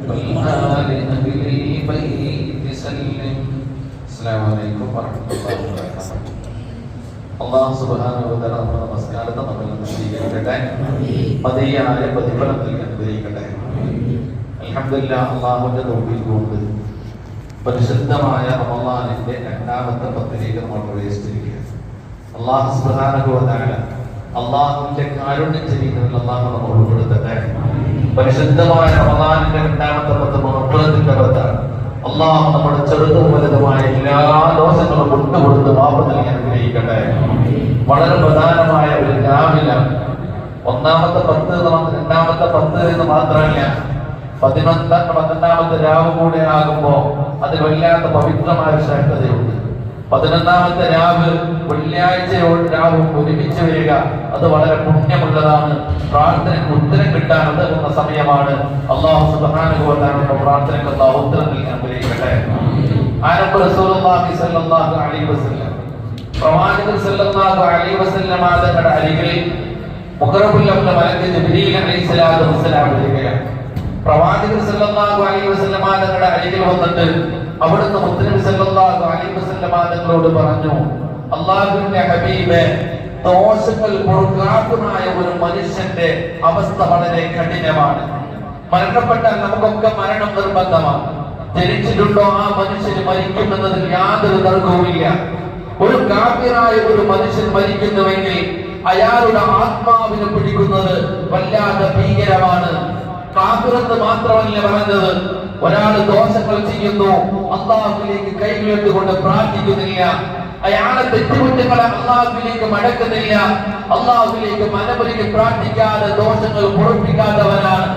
والآل أهل البيت سلم السلام عليكم ورحمة الله وبركاته അള്ളാഹു സുബാനുഭവതല നമ്മുടെ നമസ്കാരത്തെ നമ്മൾ സ്വീകരിക്കട്ടെ പതിയായ പ്രതിഫലം നൽകി അനുഗ്രഹിക്കട്ടെ അലഹമില്ല അള്ളാഹുവിന്റെ തോപ്പിൽ കൊണ്ട് പരിശുദ്ധമായ റമളാനിന്റെ രണ്ടാമത്തെ പത്തിലേക്ക് നമ്മൾ പ്രവേശിച്ചിരിക്കുകയാണ് അള്ളാഹു സുബാനുഭവതാല അള്ളാഹുവിന്റെ കാരുണ്യ ജീവിതത്തിൽ അള്ളാഹു നമ്മൾ ഉൾപ്പെടുത്തട്ടെ പരിശുദ്ധമായ റമദാനിന്റെ രണ്ടാമത്തെ പത്ത് മഹബുലത്തിന്റെ പത്താണ് അള്ളാഹു നമ്മുടെ ചെറുതും വലുതുമായ എല്ലാ ദോഷങ്ങളും കൊണ്ടുകൊടുത്ത് വാപ്പ് നൽകി അനുഗ്രഹിക്കട്ടെ. വളരെ പ്രധാനമായ ഒരു രാവില. ഒന്നാമത്തെ പത്ത് രണ്ടാമത്തെ പത്ത് എന്ന് മാത്രമല്ല പതിനൊന്ന് പന്ത്രണ്ടാമത്തെ രാവ് കൂടെ ആകുമ്പോ അത് വല്ലാത്ത പവിത്രമായ ശ്രേഷ്ഠതയുണ്ട്. പതിനൊന്നാമത്തെ രാവ് വെള്ളിയാഴ്ചയോട് രാവും ഒരുമിച്ച് വരിക. അത് വളരെ പുണ്യമുള്ളതാണ്. പ്രാർത്ഥനയ്ക്ക് ഉത്തരം കിട്ടാൻ ഉതകുന്ന സമയമാണ്. അള്ളാഹു സുബാനുഭവത്താനുള്ള പ്രാർത്ഥനയ്ക്ക് അള്ളാഹു ഉത്തരം നൽകാൻ ആരംഭ റസൂലുള്ളാഹി അലൈഹി വസല്ലം? പ്രവാചകൻ അലൈഹി തങ്ങളുടെ പ്രവാചകൻ അലൈഹി തങ്ങളുടെ അരികിൽ വന്നിട്ട് അവിടുന്ന് മുസ്ലിം സല്ലല്ലാഹു അലൈഹി വസല്ലമ തങ്ങളോട് പറഞ്ഞു അള്ളാഹുവിന്റെ ഹബീബ് ദോഷങ്ങൾ പൊറുക്കാത്തതായ ഒരു മനുഷ്യന്റെ അവസ്ഥ വളരെ കഠിനമാണ്. മരണപ്പെട്ടാൽ നമുക്കൊക്കെ മരണം നിർബന്ധമാണ്. ജനിച്ചിട്ടുണ്ടോ ആ മനുഷ്യന് മരിക്കുമെന്നതിൽ യാതൊരു തർക്കവുമില്ല. ഒരു കാവ്യനായ ഒരു മനുഷ്യൻ മരിക്കുന്നുവെങ്കിൽ അയാളുടെ ആത്മാവിനെ പിടിക്കുന്നത് വല്ലാതെ ഭീകരമാണ്. കാഫിറെന്ന് മാത്രമല്ല പറഞ്ഞത് ഒരാൾ ദോഷങ്ങൾ ചെയ്യുന്നു അള്ളാഹുലേക്ക് കൈകളെടുത്തുകൊണ്ട് പ്രാർത്ഥിക്കുന്നില്ല. അയാളെ തെറ്റുകുറ്റങ്ങളെ അള്ളാഹുലേക്ക് മടക്കുന്നില്ല. അള്ളാഹുലേക്ക് മനപൊരുക്കി പ്രാർത്ഥിക്കാതെ ദോഷങ്ങൾ പൊറപ്പിക്കാത്തവനാണ്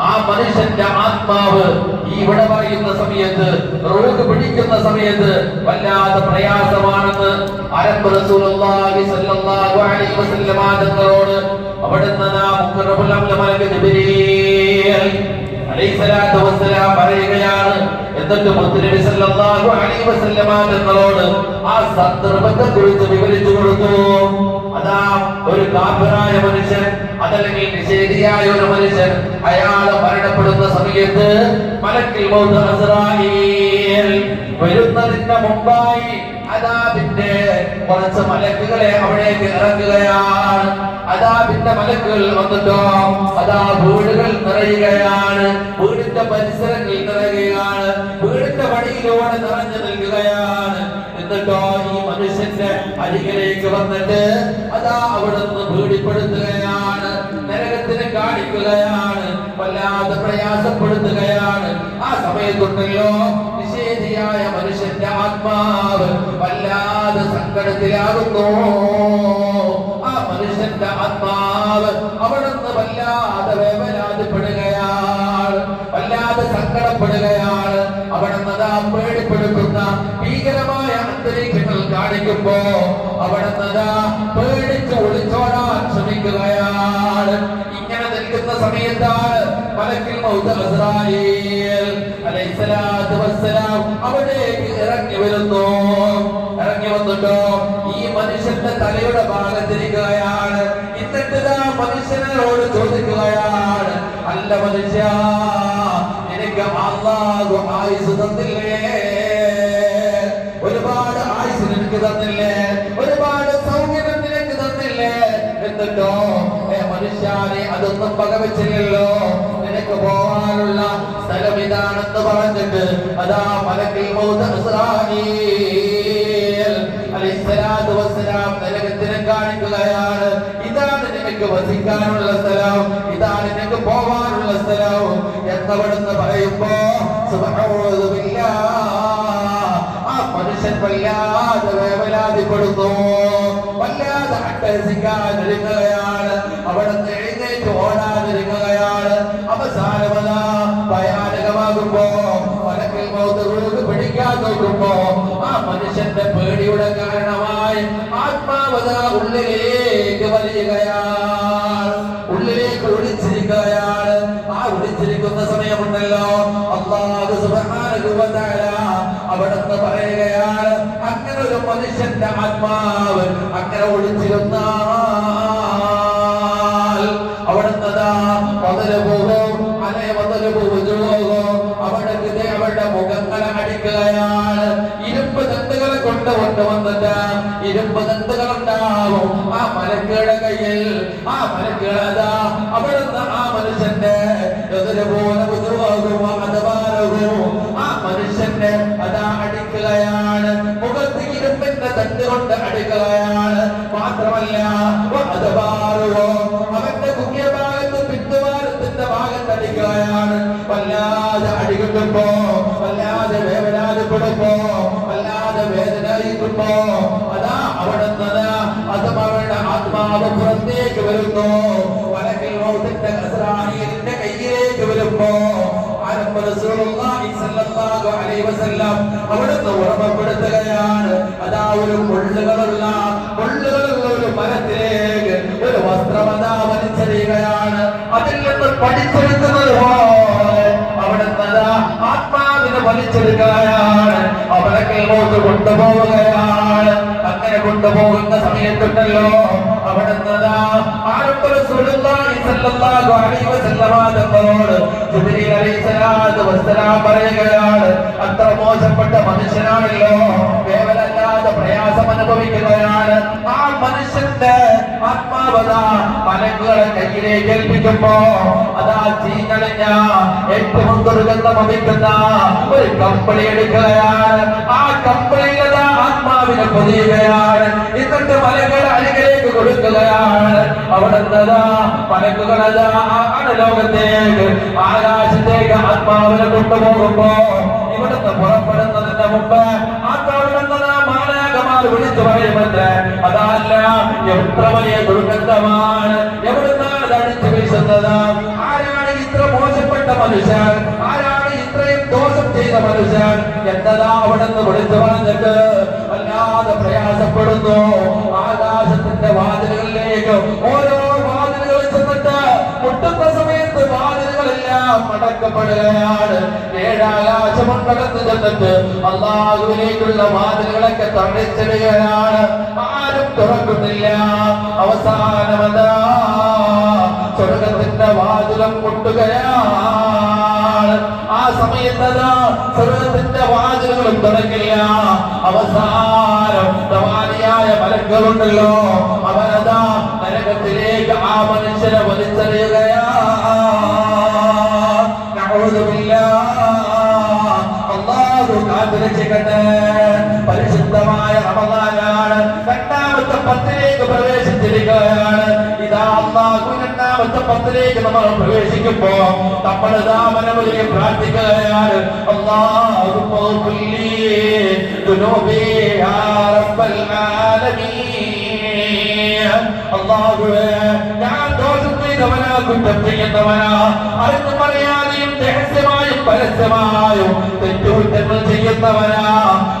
ആ മനുഷ്യന്റെ ആത്മാവ് ഈ ഇവിടെ പറയുന്ന സമയത്ത് റോഗ് പിടിക്കുന്ന സമയത്ത് വല്ലാതെ പ്രയാസമാണെന്ന് അരബ് റസൂലുള്ളാഹി സ്വല്ലല്ലാഹു അലൈഹി വസല്ലമ തങ്ങളോട് അവിടുന്ന് നാം പറയുകയാണ്. എന്നിട്ട് സല്ലല്ലാഹു അലൈഹി വസല്ലമ തങ്ങളോട് ആ സന്ദർഭത്തെ കുറിച്ച് വിവരിച്ചു കൊടുത്തു. അതാ ഒരു കാഫിറായ മനുഷ്യൻ അതല്ലെങ്കിൽ നിഷേധിയായ ഒരു മനുഷ്യൻ അയാൾ മരണപ്പെടുന്ന സമയത്ത് മലക്കിൽ മൗത്ത് അസ്രായീൽ വരുന്നതിന്റെ മുമ്പായി അതാബിന്റെ കുറച്ച് മലക്കുകളെ അവിടേക്ക് ഇറക്കുകയാണ്. അതാബിന്റെ മലക്കുകൾ വന്നിട്ടോ? അതാ വീടുകൾ നിറയുകയാണ്. വീടിന്റെ പരിസരങ്ങൾ നിറയുകയാണ്. വീടിന്റെ വഴിയിലൂടെ നിറഞ്ഞു നിൽക്കുകയാണ്. എന്നിട്ടോ ഈ മനുഷ്യന്റെ അരികിലേക്ക് വന്നിട്ട് അതാ അവിടുന്ന് ഭീടിപ്പെടുത്തുകയാണ് നരകത്തിന് കാണിക്കുകയാണ്. വല്ലാതെ പ്രയാസപ്പെടുത്തുകയാണ്. ആ സമയത്തുണ്ടല്ലോ നിഷേധിയായ മനുഷ്യന്റെ ആത്മാവ് വല്ലാതെ സങ്കടത്തിലാകുന്നു. ആ മനുഷ്യന്റെ ആത്മാവ് അവിടുന്ന് വല്ലാതെ വല്ലാതെ സങ്കടപ്പെടുകയാണ്. അവിടുന്ന് പേടിപ്പെടുത്തുന്ന ഭീകരമായ അന്തരീക്ഷങ്ങൾ കാണിക്കുമ്പോ അവിടുന്ന് പേടിച്ച് ഒളിച്ചോടാൻ ശ്രമിക്കുകയാണ്. ഇങ്ങനെ നിൽക്കുന്ന സമയത്താണ് മലക്കിൽ അവിടേക്ക് ഇറങ്ങി വരുന്നു. ഇറങ്ങി വന്നിട്ടോ ഈ മനുഷ്യന്റെ തലയുടെ ഭാഗത്തിരിക്കുകയാണ്. എന്നിട്ട് മനുഷ്യനോട് ചോദിക്കുകയാണ്. അല്ല മനുഷ്യ എനിക്ക് അള്ളാഹു ആയുസ് തന്നില്ലേ? ഒരുപാട് ആയുസ് നിനക്ക് തന്നില്ലേ? ഒരുപാട് സൗകര്യം നിനക്ക് തന്നില്ലേ? എന്നിട്ടോ മനുഷ്യാനെ അതൊന്നും പകവച്ചില്ലല്ലോ. നിനക്ക് പോകാനുള്ള സ്ഥലം ഇതാണെന്ന് പറഞ്ഞിട്ട് അതാ മലക്കിൽ അലൈഹിസ്സലാത്തു വസ്സലാം നരകത്തിനെ കാണിക്കുകയാണ്. നിനക്ക് വസിക്കാനുള്ള സ്ഥലവും ഇതാണ് നിനക്ക് പോവാനുള്ള സ്ഥലവും എന്നവിടുന്ന് പറയുമ്പോ സുഖമുള്ളതുമില്ല ആ മനുഷ്യൻ വല്ലാതെ വേവലാതിപ്പെടുന്നു. വല്ലാതെ അട്ടഹസിക്കാൻ ഒരുങ്ങുകയാണ്. അവിടെ എഴുന്നേറ്റ് ഓടാതിരിക്കുകയാണ് അവസാനമത ഭയാനകമാകുമ്പോ വലക്കിൽ മൗതുകൾക്ക് പിടിക്കാൻ നോക്കുമ്പോ ആ മനുഷ്യന്റെ പേടിയുടെ കാരണമായി ആത്മാവത ഉള്ളിലേക്ക് വലിയുകയാണ്. മനുഷ്യന്റെ ആത്മാവ് അങ്ങനെ ഒളിച്ചിരുന്ന അവിടുന്ന് മുതൽ പോകും അല്ലെ മുതൽ പോകും. അടിക്കുകയാണ് ഇരുമ്പ് ദണ്ടുകളെ കൊണ്ട് കൊണ്ടുവന്നിട്ട് ഇരുമ്പ് ദണ്ടുകൾ ഉണ്ടാവും. ആ മലക്കുകളുടെ കയ്യിൽ ആ മലക്കുകളതാ അവിടുന്ന് ആ മനുഷ്യന്റെ എതിരുപോലെ ബുധുവാകും അതവാരവും ആ മനുഷ്യന്റെ അതാ അടിക്കുകയാണ് കൊണ്ട് അടിക്കുകയാണ് മാത്രമല്ല അതവാറുവോ അവന്റെ കുക്കിയ ഭാഗത്ത് പിന്തുവാരത്തിന്റെ ഭാഗത്ത് അടിക്കുകയാണ് വല്ലാതെ അടികിട്ടുമ്പോ വല്ലാതെ വേവനാഥപ്പെടുമ്പോ വല്ലാതെ വേദനയിക്കുമ്പോ അതാ അവിടെ നിന്ന് അതും അവരുടെ ആത്മാവ് പുറത്തേക്ക് വരുന്നു. വലക്കിൽ മൗത്തിന്റെ കസറാണിയലിന്റെ കയ്യിലേക്ക് വരുമ്പോ ആരംഭ അലൈഹി വസല്ലം അവിടുന്ന് ഓർമ്മപ്പെടുത്തുകയാണ്. അതാ ഒരു മുള്ളുകളുള്ള മുള്ളുകളുള്ള ഒരു മരത്തിലേക്ക് ഒരു വസ്ത്രമതാ വലിച്ചെറിയുകയാണ്. അതിൽ നിന്ന് പഠിച്ചെടുക്കുന്നത് പോലെ ആത്മാവിനെ വലിച്ചെടുക്കുകയാണ്. അവരെ കേൾവോട്ട് കൊണ്ടുപോവുകയാണ്. കൊണ്ടുപോകുന്ന സമയത്തുണ്ടല്ലോ. അവിടുന്ന് പറയുകയാണ് അത്ര മോശപ്പെട്ട മനുഷ്യനാണല്ലോ. കേവലല്ലാതെ പ്രയാസം അനുഭവിക്കുകയാണ് ആ മനുഷ്യന്റെ ആത്മാവത മലക്കുകളെ കയ്യിലേക്ക് ഏൽപ്പിക്കുമ്പോ അതാ ചീഞ്ഞളിഞ്ഞ ഏറ്റവും ദുർഗന്ധം വമിക്കുന്ന ഒരു കമ്പളി എടുക്കുകയാണ്. ആ കമ്പിളിയത ആത്മാവിനെ പൊതിയുകയാണ്. എന്നിട്ട് മലകൾ അരികിലേക്ക് കൊടുക്കുകയാണ്. അവിടെ നിന്നതാ മലക്കുകളതാ ലോകത്തേക്ക് ആകാശത്തേക്ക് ആത്മാവിനെ കൊണ്ടുപോകുമ്പോ ഇവിടുന്ന് പുറപ്പെടുന്നതിന് മുമ്പ് വിളിച്ചു പറയുമെന്ന് അതല്ല എത്ര വലിയ ദുർഗന്ധമാണ് എവിടുന്നാണ് അടിച്ചു വീശുന്നത്? ആരാണ് ഇത്ര മോശപ്പെട്ട മനുഷ്യൻ? ആരാണ് ഇത്രയും ദോഷം ചെയ്ത മനുഷ്യൻ? എന്നതാ അവിടുന്ന് വിളിച്ചു പറഞ്ഞിട്ട് വല്ലാതെ പ്രയാസപ്പെടുന്നു. ആകാശത്തിന്റെ വാതിലുകളിലേക്ക് ഓരോ വാതിലുകളിൽ ചെന്നിട്ട് മുട്ടുന്ന അടക്കപ്പെടുകയാണ് ഏഴാകാശം കടന്നു ചെന്നിട്ട് അള്ളാഹുവിലേക്കുള്ള വാതിലുകളൊക്കെ തടച്ചിടുകയാണ് ആരും തുറക്കുന്നില്ല. അവസാനമതാ സ്വർഗത്തിന്റെ വാതിലും മുട്ടുകയാണ് ആ സമയത്തതാ സ്വർഗത്തിന്റെ വാതിലുകളും തുറക്കില്ല. അവസാനം പ്രവാദിയായ മലക്കളുണ്ടല്ലോ അവനതാ നരകത്തിലേക്ക് ആ മനുഷ്യനെ പത്തിലേക്ക് നമ്മൾ പ്രവേശിക്കുമ്പോ നമ്മൾ ദാമനമൊരുക്കി പ്രാർത്ഥിക്കുകയാണ്. ഞാൻ ദോഷം ചെയ്തവനാ ചെയ്യുന്നവനാ. അറിഞ്ഞും അറിയാതെയും രഹസ്യമായും പരസ്യമായും തെറ്റുകുറ്റങ്ങൾ ചെയ്യുന്നവനാ.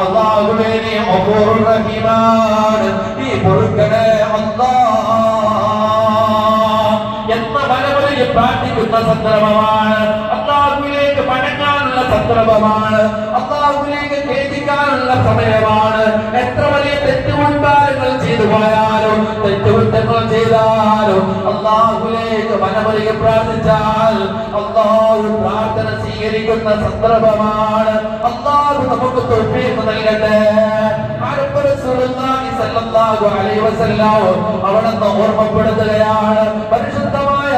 അള്ളാഹുവേ നീ ഗഫൂറുർ റഹീമാണ്. നീ പൊറുക്കണേ പ്രാർത്ഥിക്കുന്ന സന്ദർഭമാണ്. അള്ളാഹുവിലേക്ക് മടങ്ങാനുള്ള സന്ദർഭമാണ്. അള്ളാഹുവിലേക്ക് ഖേദിക്കാനുള്ള സമയമാണ്. എത്ര വലിയ തെറ്റുകുറ്റാരങ്ങൾ ചെയ്തു പോയാലും തെറ്റുകുറ്റങ്ങൾ ചെയ്താലും അള്ളാഹുലേക്ക് മനമൊരുകെ പ്രാർത്ഥിച്ചാൽ അള്ളാഹു പ്രാർത്ഥന സ്വീകരിക്കുന്ന സന്ദർഭമാണ്. അള്ളാഹു നമുക്ക് തൊഴിലേക്ക് നൽകട്ടെ. അവിടുന്ന് ഓർമ്മപ്പെടുത്തുകയാണ്. പരിശുദ്ധമായ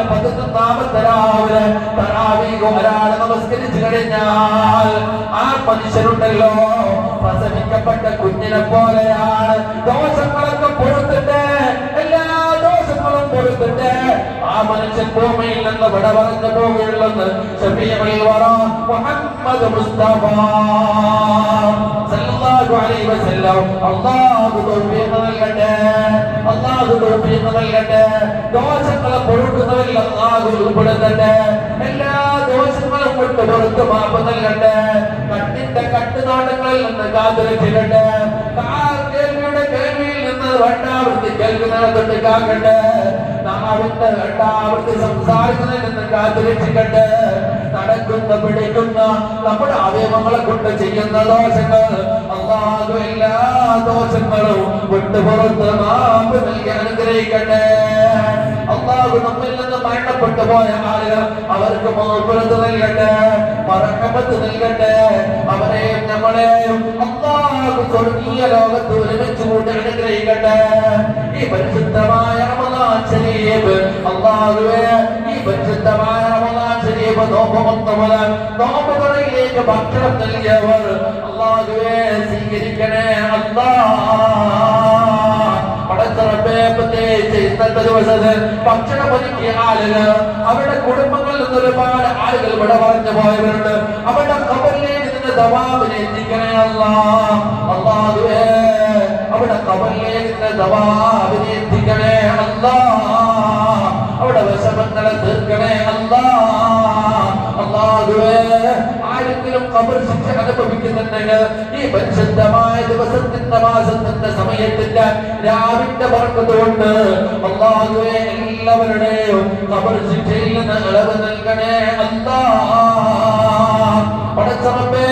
റമദാനിലെ പതിനൊന്നാമത്തെ രാവിലെ തറാവീഹ് ഒരാൾ നമസ്കരിച്ചു കഴിഞ്ഞാൽ ആ മനുഷ്യരുണ്ടല്ലോ. പ്രസവിക്കപ്പെട്ട കുഞ്ഞിനെ പോലെയാണ്. ദോഷങ്ങളൊക്കെ മനുഷ്യൻ ഭൂമിയിൽ നിന്ന് വിട പറഞ്ഞു പോവുകയുള്ളെന്ന് ഷഫീഉൽ മുഹമ്മദ് മുസ്തഫ സല്ലല്ലാഹു അലൈഹി വസല്ലം. അല്ലാഹു തൗഫീഖ് നൽകട്ടെ. അല്ലാഹു തൗഫീഖ് നൽകട്ടെ. ദോഷങ്ങളെ പൊറുക്കുന്നവരിൽ അല്ലാഹു ഉൾപ്പെടുത്തട്ടെ. മാപ്പ് നൽകട്ടെ. കണ്ണിന്റെ കട്ടുനാടങ്ങളിൽ നിന്ന് കാത്തുരക്ഷിക്കട്ടെ കേൾവിയുടെ കേൾവിയിൽ നിന്ന് രണ്ടാവൃത്തി കേൾക്കുന്നതിനെ തൊട്ട് കാക്കട്ടെ. നാവിന്റെ രണ്ടാവൃത്തി സംസാരിക്കുന്നതിൽ നിന്ന് കാത്തുരക്ഷിക്കട്ടെ നടക്കുന്ന പിടിക്കുന്ന നമ്മുടെ അവയവങ്ങളെ കൊണ്ട് ചെയ്യുന്ന ദോഷങ്ങൾ അള്ളാഹു എല്ലാ ദോഷങ്ങളും വിട്ടുപുറത്ത് മാപ്പ് നൽകി അനുഗ്രഹിക്കട്ടെ. അള്ളാഹു നമ്മിൽ നിന്ന് മരണപ്പെട്ടു പോയ ആളുകൾ അവർക്ക് മോപ്പുറത്ത് നൽകട്ടെ മറക്ക നൽകട്ടെ. അവരെയും നമ്മളെയും അള്ളാഹു സ്വർഗീയ ലോകത്ത് ഒരുമിച്ച് കൂട്ടി അനുഗ്രഹിക്കട്ടെ. ഈ പരിശുദ്ധമായ ശരീഫ്. അള്ളാഹുവേ ഈ പരിശുദ്ധമായ റമദാൻ ശരീഫ് നോമ്പ് മൊത്തം മുതൽ നോമ്പ് തുറയിലേക്ക് ഭക്ഷണം നൽകിയവർ അള്ളാഹുവേ സ്വീകരിക്കണേ അല്ലാ അവരുടെ കുടുംബങ്ങളിൽ നിന്ന് ഒരുപാട് ആളുകൾ ഇവിടെ പറഞ്ഞു പോയവരുണ്ട്. അവരുടെ കബറിലേക്ക് നിന്ന് ദവാബിനെ എത്തിക്കണേ അല്ലാ അവരുടെ കബറിലേക്ക് നിന്ന് ദവാബിനെ കബർ ശിക്ഷ അനുഭവിക്കുന്നുണ്ടെങ്കിൽ ഈ പരിശുദ്ധമായ ദിവസത്തിന്റെ മാസത്തിന്റെ സമയത്തിന്റെ രാവിന്റെ പറക്കത്തുകൊണ്ട് അള്ളാഹുവെ എല്ലാവരുടെയും കബർ ശിക്ഷയിൽ നിന്ന് ഇളവ് നൽകണേ. അല്ലാ. പടച്ചറപ്പേ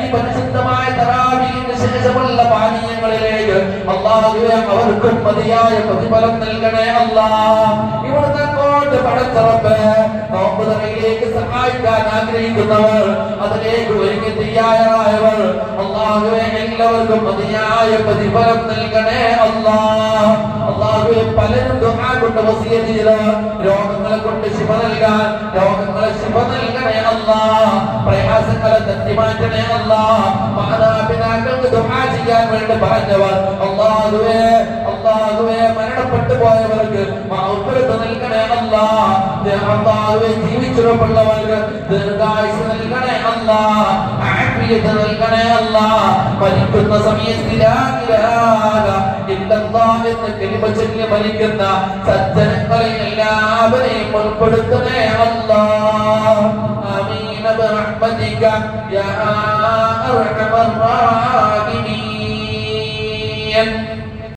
ഈ പരിശുദ്ധമായ തറാവീന് ശേഷമുള്ള പാനീയങ്ങളിലേക്ക് അള്ളാഹുവെ അവർക്കും മതിയായ പ്രതിഫലം നൽകണേ. അല്ലാ. ഇവിടുത്തെ അങ്ങോട്ട് പടച്ചറപ്പ് നോമ്പ് തറയിലേക്ക് സഹായിക്കാൻ ആഗ്രഹിക്കുന്നവർ അതിലേക്ക് ഒരുങ്ങി തയ്യാറായവർ. അള്ളാഹുവെ എല്ലാവർക്കും മതിയായ പ്രതിഫലം നൽകണേ അള്ളാഹ് അള്ളാഹുവെ പലരും കൊണ്ട് വസിയ കൊണ്ട് ശിവ നൽകാൻ രോഗങ്ങളെ ശിവ നൽകണേ അല്ലാ പ്രയാസങ്ങളെ തട്ടി മാറ്റണേ അല്ലാ മാതാപിതാക്കൾക്ക് ദുആ ചെയ്യാൻ വേണ്ടി പറഞ്ഞവർ അള്ളാഹുവേ അള്ളാഹുവേ മരണപ്പെട്ടു പോയവർക്ക് മൗഫിറത്ത് നൽകണേ അല്ലാ അള്ളാഹുവേ ജീവിച്ചിടപ്പുള്ളവർക്ക് ദീർഘായുസ് നൽകണേ അല്ലാ ആഫിയത്ത് നൽകണേ അല്ല മരിക്കുന്ന സമയത്ത് എന്ന് കിളിമ ചൊല്ലി മരിക്കുന്ന സജ്ജനങ്ങളെ എല്ലാവരെയും ഉൾപ്പെടുത്തണേ അല്ല آمين برحمتك